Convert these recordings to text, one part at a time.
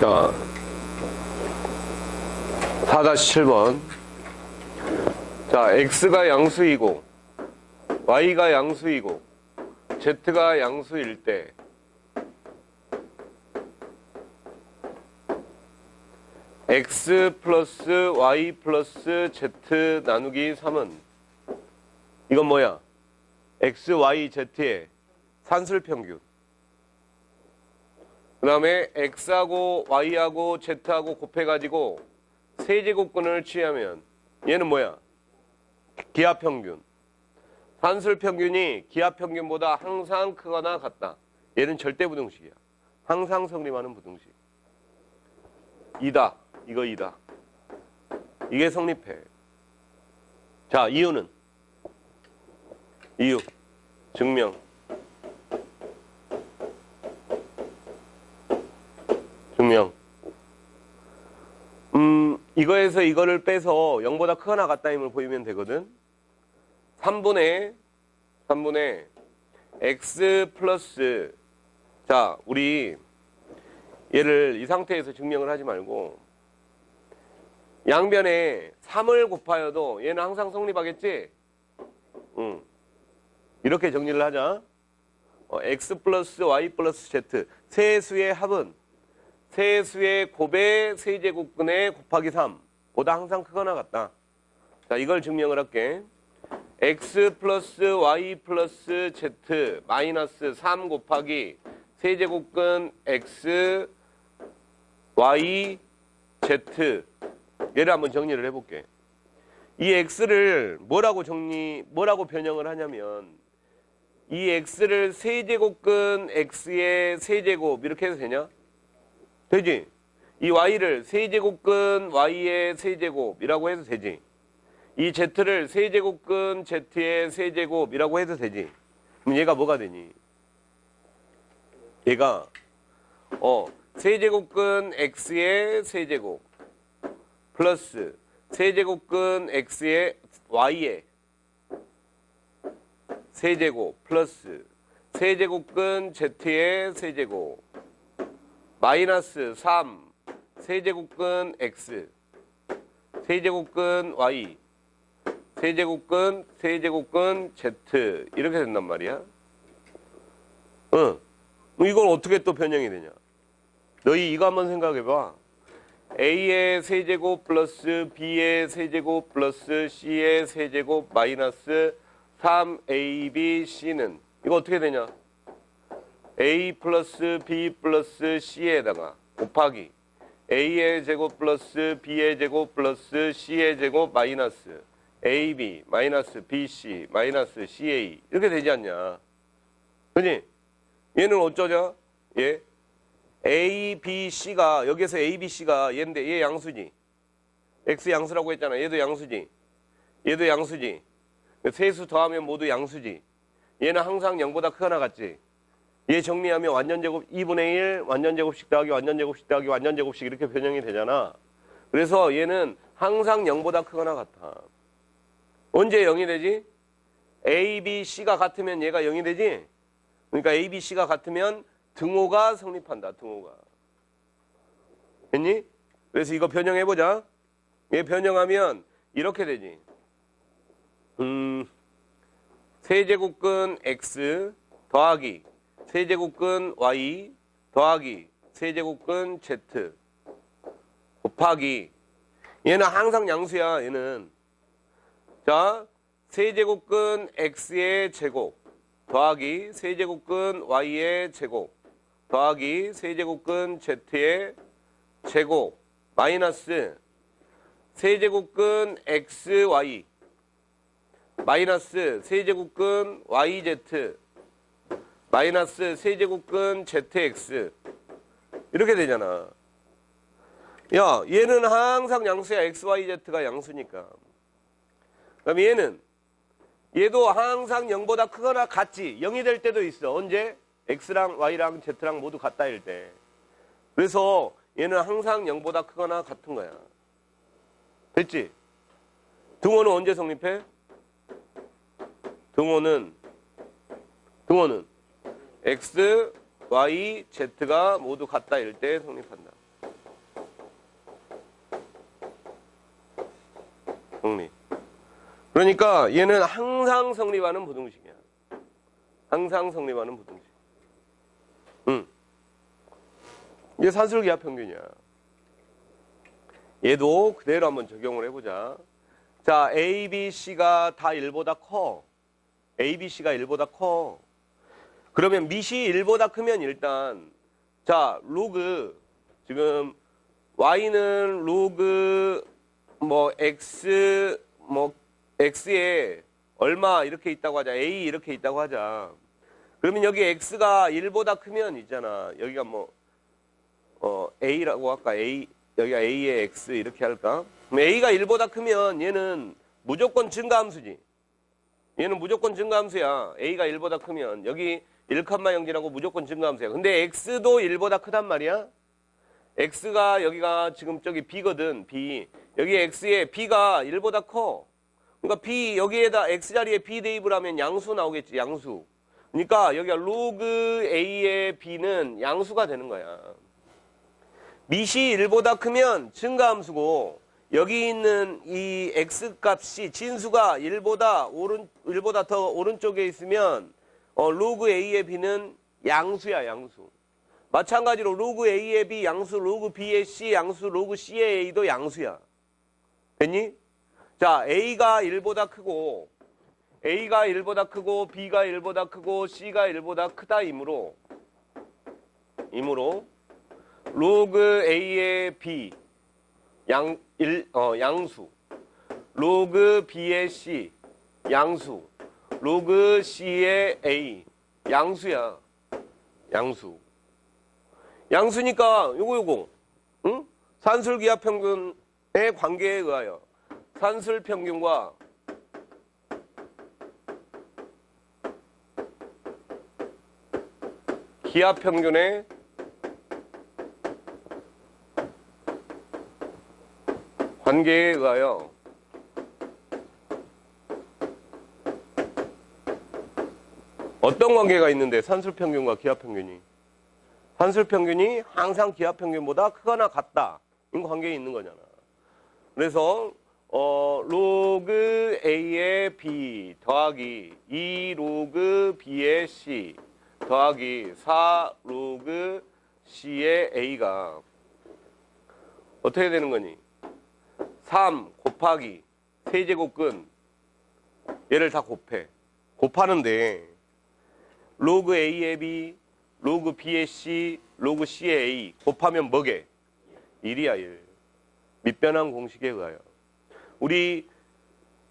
자, 4-7번. 자, x가 양수이고, y가 양수이고, z가 양수일 때, x 플러스 y 플러스 z 나누기 3은 이건 뭐야? x, y, z의 산술 평균. 그 다음에 x하고 y하고 z하고 곱해가지고 세제곱근을 취하면 얘는 뭐야? 기하평균. 산술평균이 기하평균보다 항상 크거나 같다. 얘는 절대 부등식이야. 항상 성립하는 부등식. 이다. 이거 이다. 이게 성립해. 자, 이유는? 이유. 증명. 증명. 음, 이거에서 이거를 빼서 0보다 크거나 같다 힘을 보이면 되거든. 3분의 3분의 x 플러스 자, 우리 얘를 이 상태에서 증명을 하지 말고 양변에 3을 곱하여도 얘는 항상 성립하겠지? 응. 이렇게 정리를 하자. 어, x 플러스 y 플러스 z 세 수의 합은 세 수의 곱의 세제곱근의 곱하기 3보다 항상 크거나 같다. 자, 이걸 증명을 할게. x 플러스 y 플러스 z 마이너스 3 곱하기 세제곱근 x y z 얘를 한번 정리를 해볼게. 이 x를 뭐라고 정리, 뭐라고 변형을 하냐면 이 x를 세제곱근 x의 세제곱 이렇게 해도 되냐? 되지? 이 y를 세제곱근 y의 세제곱이라고 해도 되지? 이 z를 세제곱근 z의 세제곱이라고 해도 되지? 그럼 얘가 뭐가 되니? 얘가 어 세제곱근 x의 세제곱 플러스 세제곱근 x의 y의 세제곱 플러스 세제곱근 z의 세제곱 마이너스 3 세제곱근 x 세제곱근 y 세제곱근 세제곱근 z 이렇게 된단 말이야. 응. 이걸 어떻게 또 변형이 되냐? 너희 이거 한번 생각해봐. a의 세제곱 플러스 b의 세제곱 플러스 c의 세제곱 마이너스 3abc는 이거 어떻게 되냐? A 플러스 b 플러스 c에다가 곱하기 a의 제곱 플러스 b의 제곱 플러스 c의 제곱 마이너스 ab 마이너스 bc 마이너스 ca 이렇게 되지 않냐? 그지? 얘는 어쩌냐? 얘 A, B, C가 여기서 A, B, C가 얘인데 얘 양수지. X 양수라고 했잖아. 얘도 양수지. 얘도 양수지. 세수 더하면 모두 양수지. 얘는 항상 0보다 크거나 같지. 얘 정리하면 완전제곱 2분의 1 완전제곱씩 더하기 완전제곱씩 더하기 완전제곱씩 이렇게 변형이 되잖아. 그래서 얘는 항상 0보다 크거나 같아. 언제 0이 되지? A, B, C가 같으면 얘가 0이 되지? 그러니까 A, B, C가 같으면 등호가 성립한다. 등호가. 됐니? 그래서 이거 변형해보자. 얘 변형하면 이렇게 되지. 음, 세제곱근 x 더하기 세제곱근 y 더하기 세제곱근 z 곱하기 얘는 항상 양수야. 얘는 자 세제곱근 x의 제곱 더하기 세제곱근 y의 제곱 더하기 세제곱근 z의 제곱 마이너스 세제곱근 xy 마이너스 세제곱근 yz 마이너스 세제곱근 zx 이렇게 되잖아. 야 얘는 항상 양수야 xyz가 양수니까. 그럼 얘는 얘도 항상 0보다 크거나 같지 0이 될 때도 있어. 언제? x랑 y랑 z랑 모두 같다일 때. 그래서 얘는 항상 0보다 크거나 같은 거야. 됐지? 등호는 언제 성립해? 등호는 등호는 x, y, z가 모두 같다 일 때 성립한다. 성립. 그러니까 얘는 항상 성립하는 부등식이야. 항상 성립하는 부등식. 응. 이게 산술기하 평균이야. 얘도 그대로 한번 적용을 해보자. 자, A, B, C가 다 1보다 커. A, B, C가 1보다 커. 그러면 밑이 1보다 크면 일단 자, 로그 지금 y는 로그 뭐 x 뭐 x에 얼마 이렇게 있다고 하자. a 이렇게 있다고 하자. 그러면 여기 x가 1보다 크면 있잖아. 여기가 뭐 어, a라고 할까? a 여기가 a의 x 이렇게 할까? a가 1보다 크면 얘는 무조건 증가함수지. 얘는 무조건 증가함수야. a가 1보다 크면 여기 1,0지라고 무조건 증가함수야. 근데 x도 1보다 크단 말이야. x가 여기가 지금 저기 b거든. b. 여기 x에 b가 1보다 커. 그러니까 b 여기에다 x 자리에 b 대입을 하면 양수 나오겠지. 양수. 그러니까 여기가 로그 a의 b는 양수가 되는 거야. 밑이 1보다 크면 증가함수고 여기 있는 이 x 값이 진수가 1보다 오른 1보다 더 오른쪽에 있으면 어, 로그 a의 b는 양수야, 양수. 마찬가지로 로그 a의 b 양수, 로그 b의 c 양수, 로그 c의 a도 양수야. 됐니? 자, a가 1보다 크고 a가 1보다 크고 b가 1보다 크고 c가 1보다 크다 이므로 이므로 로그 a의 b 양, 일, 어, 양수 로그 b의 c 양수 로그 c의 a. 양수야. 양수. 양수니까 요거 요거. 응? 산술기압 평균의 관계에 의하여 산술 평균과 기압 평균의 관계에 의하여 어떤 관계가 있는데 산술 평균과 기압 평균이 산술 평균이 항상 기압 평균보다 크거나 같다. 이 관계에 있는 거잖아. 그래서 어, 로그 A의 B 더하기 2 로그 B의 C 더하기 4 로그 C의 A가 어떻게 되는 거니? 3 곱하기 세제곱근 얘를 다 곱해. 곱하는데 로그 A의 B, 로그 B의 C, 로그 C의 A 곱하면 뭐게? 1이야 1. 밑변환 공식에 의하여. 우리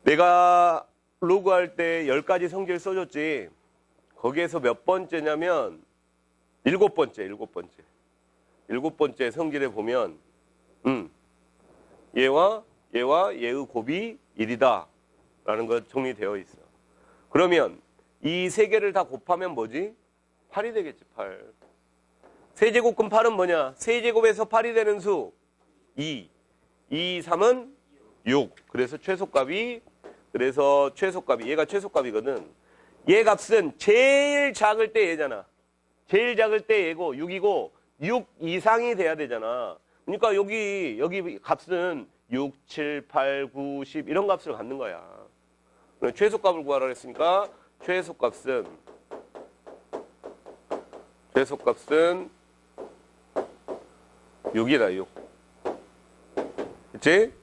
내가 로그 할 때 10가지 성질 써줬지. 거기에서 몇 번째냐면 일곱 번째, 일곱 번째. 일곱 번째 성질에 보면 음, 얘와 얘와 얘의 곱이 1이다. 라는 거 정리되어 있어. 그러면 이 세 개를 다 곱하면 뭐지? 8이 되겠지, 8. 세제곱근 8은 뭐냐? 세제곱에서 8이 되는 수 2. 2, 3은 6. 그래서 최소값이 그래서 최소값이 얘가 최소값이거든. 얘 값은 제일 작을 때 얘잖아. 제일 작을 때 얘고 6이고 6 이상이 돼야 되잖아. 그러니까 여기 여기 값은 6, 7, 8, 9, 10 이런 값을 갖는 거야. 최소값을 구하라 했으니까 최소값은 최소값은 6이다 6. 그치?